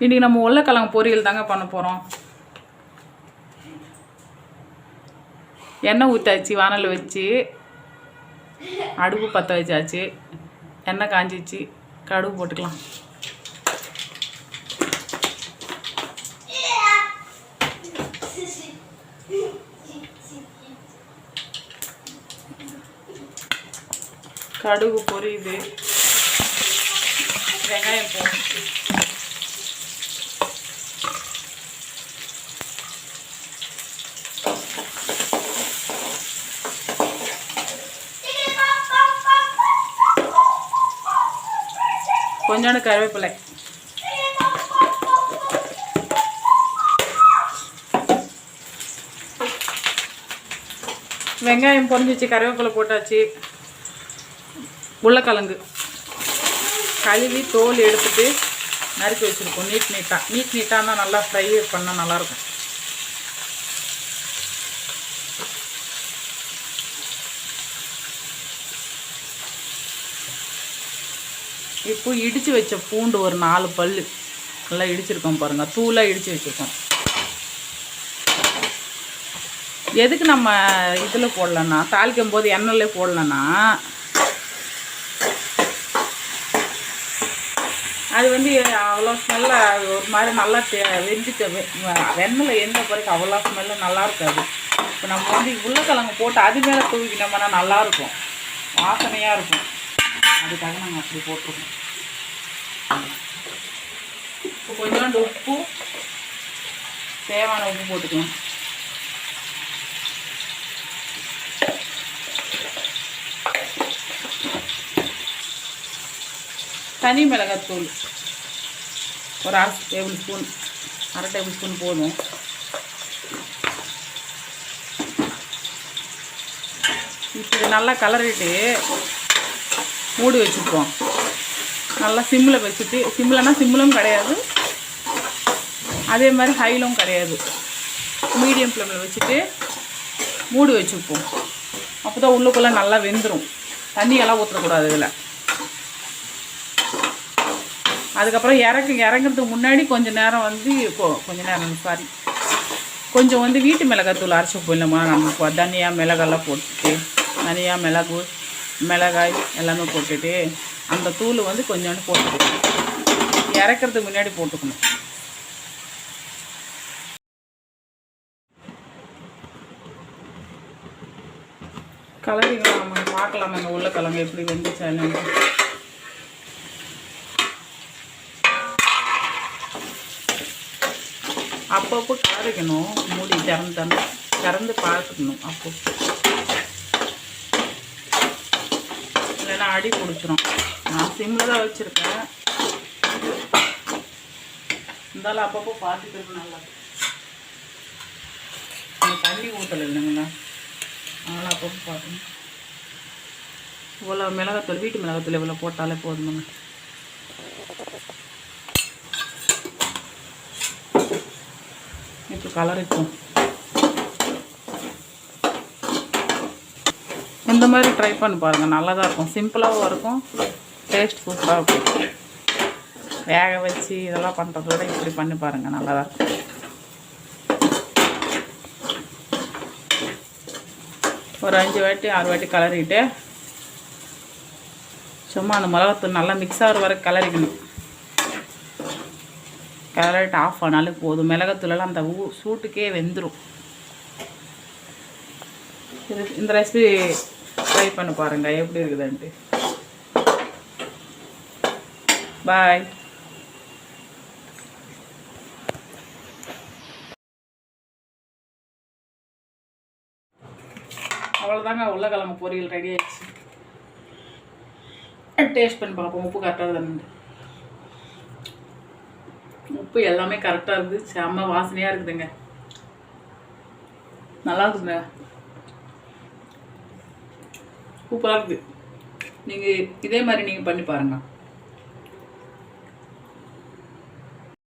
இன்றைக்கி நம்ம உருளைக்கிழங்கு பொரியல் தாங்க பண்ண போகிறோம் எண்ணெய் ஊற்றாச்சு வானல் வச்சு. அடுப்பு பற்ற வச்சாச்சு. எண்ணெய் காஞ்சிச்சு. கடுகு போட்டுக்கலாம். கடுகு பொரியுது. வெங்காயம் போட்டு கொஞ்சோண்டு கருவேப்பிலை. வெங்காயம் பொறிஞ்சிச்சு கருவேப்பிலை போட்டாச்சு. உருளைக்கிழங்கு. கழுவி தோல் எடுத்துட்டு நறுக்கி வச்சுருக்கோம். நீட் நீட்டாக நீட் நீட்டாக தான் நல்லா ஃப்ரை பண்ணால் நல்லாயிருக்கும் இப்போ இடித்து வச்ச பூண்டு ஒரு நாலு பல் நல்லா இடிச்சிருக்கோம் பாருங்கள் தூளாக இடித்து வச்சுருக்கோம். எதுக்கு நம்ம இதில் போடலன்னா தாளிக்கும் போது எண்ணெயிலே போடலன்னா அது வந்து அவ்வளோ ஸ்மெல்ல ஒரு மாதிரி நல்லா வெந்துட்டு வெண்ணில் எந்த பிறகு அவ்வளோ ஸ்மெல்லு நல்லா இருக்காது. இப்போ நம்ம வந்து உருளைக்கிழங்கு போட்டு அது மேலே தூவிக்கிட்டோம்னா நல்லாயிருக்கும் வாசனையாக இருக்கும். அதுக்காக நாங்கள் அப்படி போட்டிருக்கோம். இப்போ கொஞ்சோண்டு உப்பு தேவையான உப்பு போட்டுக்கலாம். தனி மிளகாத்தூள் ஒரு அரை டேபிள் ஸ்பூன் அரை டேபிள் ஸ்பூன் போதும். இப்போ நல்லா கலரிட்டு மூடி வச்சுருக்கோம். நல்லா சிம்மில் வச்சுட்டு சிம்மில்னா சிம்மிலும் கிடையாது. அதே மாதிரி ஹைலும் கிடையாது. மீடியம் ஃப்ளேமில் வச்சுட்டு மூடி வச்சுப்போம் அப்போ தான் உள்ளுக்குள்ளே நல்லா வெந்துடும் தண்ணியெல்லாம் ஊற்றக்கூடாது இதில். அதுக்கப்புறம் இறக்கு இறங்குறதுக்கு முன்னாடி கொஞ்சம் நேரம் வந்து இப்போ கொஞ்சம் நேரம் சாரி கொஞ்சம் வந்து வீட்டு மிளகாத்தூள் அரைச்சி போயிடலாமா? நம்ம தனியாக மிளகாலாம் போட்டுட்டு தனியாக மிளகு மிளகாய் எல்லாமே போட்டுட்டு அந்த தூள் வந்து கொஞ்சோண்டு போட்டுக்கணும். இறக்கிறதுக்கு முன்னாடி போட்டுக்கணும். கலரிங்களா நம்ம பார்க்கலாம் அந்த கிழங்கு எப்படி வெந்துச்சாலும் அப்பப்போ கலரிக்கணும் மூடி திறந்து திறந்து திறந்து பார்த்துக்கணும் அப்போ. அடி பிடிச்சிரும். நான் சிம்மில் தான் வச்சுருக்கேன். இருந்தாலும் அப்பப்போ பார்த்துக்கிறது நல்லது நீங்கள் தண்ணி ஊற்றலை இல்லைங்களா? அதனால் அப்பப்போ பார்க்கணும். இவ்வளோ மிளகாத்தூள் வீட்டு மிளகாத்தூள் இவ்வளோ போட்டாலே போதுமாங்க இப்போ கலர் இருக்கும் இந்த மாதிரி ட்ரை பண்ணி பாருங்கள் நல்லா தான் இருக்கும் சிம்பிளாகவும் இருக்கும். டேஸ்ட் சூப்பராக இருக்கும். வேக வச்சு இதெல்லாம் பண்ணுறத விட இப்படி பண்ணி பாருங்கள் நல்லா தான் இருக்கும். ஒரு அஞ்சு வாட்டி ஆறு வாட்டி கலரிக்கிட்டு சும்மா அந்த மிளகாத்தூள் நல்லா மிக்ஸ் ஆகிற வரை கலரிக்கணும். கலரிட்டு ஆஃப் ஆனாலே போதும். மிளகாத்தூளெல்லாம் அந்த ஊ சூட்டுக்கே வெந்துடும் இது இந்த ரெசிபி ட்ரை பண்ண பாருங்கள் எப்படி இருக்குதுன்ட்டு. பாய் அவ்வளோதாங்க உருளைக்கிழங்கு பொரியல் ரெடி ஆயிடுச்சு. டேஸ்ட் பண்ணி பார்ப்போம் உப்பு கரெக்டாக தானே உப்பு எல்லாமே கரெக்டாக இருக்குது செம்ம வாசனையாக இருக்குதுங்க. நல்லா இருக்குதுங்க. சூப்பராக இருக்குது. நீங்கள் இதே மாதிரி நீங்கள் பண்ணி பாருங்கள்